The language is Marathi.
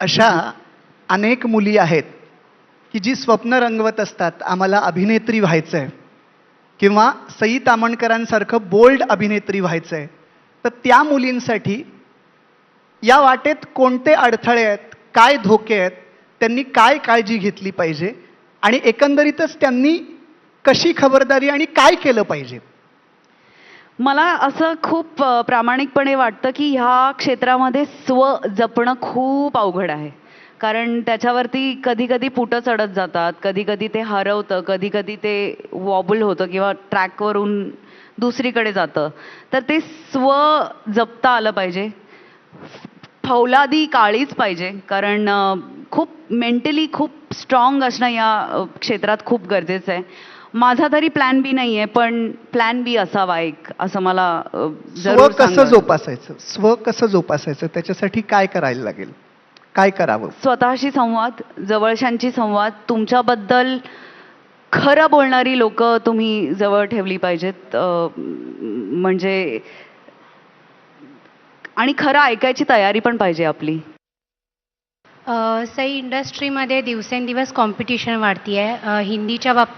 अशा अनेक मुली आहेत की जी स्वप्न रंगवत असतात. आम्हाला अभिनेत्री व्हायचं आहे किंवा सई तामणकरांसारखं बोल्ड अभिनेत्री व्हायचं आहे तर त्या मुलींसाठी या वाटेत कोणते अडथळे आहेत काय धोके आहेत त्यांनी काय काळजी घेतली पाहिजे आणि एकंदरीतच त्यांनी कशी खबरदारी आणि काय केलं पाहिजे? मला असं खूप प्रामाणिकपणे वाटतं की ह्या क्षेत्रामध्ये स्व जपणं खूप अवघड आहे. कारण त्याच्यावरती कधी कधी पुटं चढत जातात कधी कधी ते हरवतं कधी कधी ते वॉबल होतं किंवा ट्रॅकवरून दुसरीकडे जातं. तर ते स्व जपता आलं पाहिजे. फौलादी काळीच पाहिजे. कारण खूप मेंटली खूप स्ट्रॉंग असणं या क्षेत्रात खूप गरजेचं आहे. माझा तरी प्लॅन बी नाही आहे पण प्लॅन बी असावा एक असं मला अ, स्व जरूर कसं. जोपासायचं? स्व कसं जोपासायचं? त्याच्यासाठी काय करायला लागेल? काय करावं? स्वतःशी संवाद जवळच्यांशी संवाद तुमच्याबद्दल खरं बोलणारी लोक तुम्ही जवळ ठेवली पाहिजेत अ, म्हणजे आणि खरं ऐकायची तयारी पण पाहिजे आपली. अ, सई इंडस्ट्रीमध्ये दिवसेंदिवस कॉम्पिटिशन वाढती आहे हिंदीच्या बाबतीत